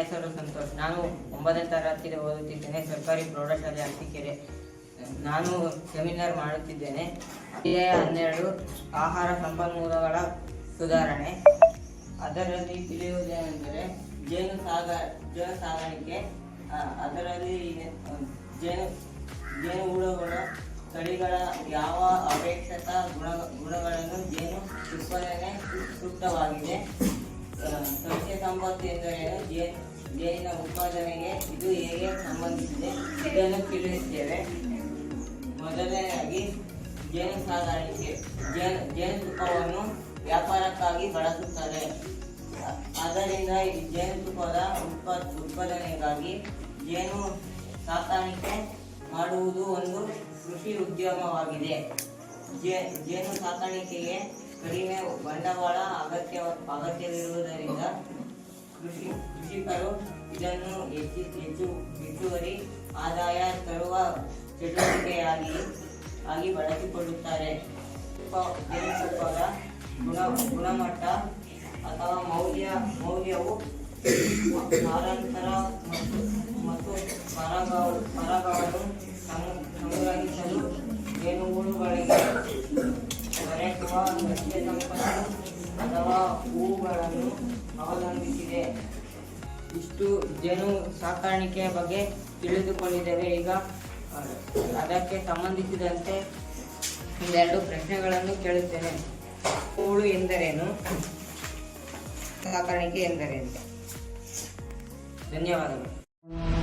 ಹೆಸರು ಸಂತೋಷ್. ನಾನು ಒಂಬತ್ತನೇ ತರಗತಿಗೆ ಓದುತ್ತಿದ್ದೇನೆ, ಸರ್ಕಾರಿ ಪ್ರೌಢಶಾಲೆ ಅಂತಿಕೆರೆ ನಾನು ಸೆಮಿನಾರ್ ಮಾಡುತ್ತಿದ್ದೇನೆ. ಹನ್ನೆರಡು, ಆಹಾರ ಸಂಪನ್ಮೂಲಗಳ ಸುಧಾರಣೆ. ಅದರಲ್ಲಿ ತಿಳಿಯುವುದೇನೆಂದರೆ ಜೇನು ಸಾಗ ಜೇನು ಸಾಗಾಣಿಕೆ. ಅದರಲ್ಲಿ ಜೇನು ಜೇನು ಜೇನುಗೂಡುಗಳ ತಳಿಗಳ ಯಾವ ಅಪೇಕ್ಷಿತ ಗುಣ, ಗುಣಗಳನ್ನು ಜೇನು ಉತ್ಪಾದನೆ ಸೂಕ್ತವಾಗಿದೆ? ಸಂಪತ್ತು ಎಂದು ಜೇ- ಜೇನಿನ ಉತ್ಪಾದನೆಗೆ ಇದು ಹೇಗೆ ಸಂಬಂಧಿಸಿದೆ ಇದನ್ನು ತಿಳಿಯುತ್ತೇವೆ. ಮೊದಲನೆಯಾಗಿ ಜೇನು ಸಾಗಾಣಿಕೆ, ಜೇನು ಜೇನುತುಪ್ಪವನ್ನು ವ್ಯಾಪಾರಕ್ಕಾಗಿ ಬಳಸುತ್ತಾರೆ. ಆದ್ದರಿಂದ ಜೇನುತುಪ್ಪದ ಉತ್ಪಾ, ಉತ್ಪಾದನೆಗಾಗಿ ಜೇನು ಸಾಕಾಣಿಕೆ ಮಾಡುವುದು ಒಂದು ಕೃಷಿ ಉದ್ಯಮವಾಗಿದೆ. ಜೇ- ಜೇನು ಸಾಕಾಣಿಕೆಗೆ ಕಡಿಮೆ ಬಂಡವಾಳ ಅಗತ್ಯ ಅಗತ್ಯವಿರುವುದರಿಂದ ಕೃಷಿ ಕೃಷಿಕರು ಇದನ್ನು ಹೆಚ್ಚು ಹೆಚ್ಚು ಹೆಚ್ಚುವರಿ ಆದಾಯ ತರುವ ಚಟುವಟಿಕೆಯಾಗಿ, ಆಗಿ ಬಳಸಿಕೊಳ್ಳುತ್ತಾರೆ. ಜೇನುತುಪ್ಪದ ಗುಣ, ಗುಣಮಟ್ಟ ಅಥವಾ ಮೌಲ್ಯ, ಮೌಲ್ಯವು ಕಾಲಾಂತರ ಮತ್ತು ಮತ್ತು ಪರಾಗ ಪರಾಗವನ್ನು ಸಂ- ಸಂಗ್ರಹಿಸಲು ಜೇನುಗೂಡುಗಳಿಗೆ ದೊರೆಯುವ ಸಸ್ಯ ಸಂಪತ್ತು ಅಥವಾ ಹೂಗಳನ್ನು ಅವಲಂಬಿಸಿದೆ. ಇಷ್ಟು ಜನು ಸಾಕಾಣಿಕೆಯ ಬಗ್ಗೆ ತಿಳಿದುಕೊಂಡಿದ್ದೇವೆ. ಈಗ ಅದಕ್ಕೆ ಸಂಬಂಧಿಸಿದಂತೆ ಒಂದೆರಡು ಪ್ರಶ್ನೆಗಳನ್ನು ಕೇಳುತ್ತೇನೆ. ಹೂಳು ಎಂದರೇನು? ಸಾಕಾಣಿಕೆ ಎಂದರೇನು? ಧನ್ಯವಾದಗಳು.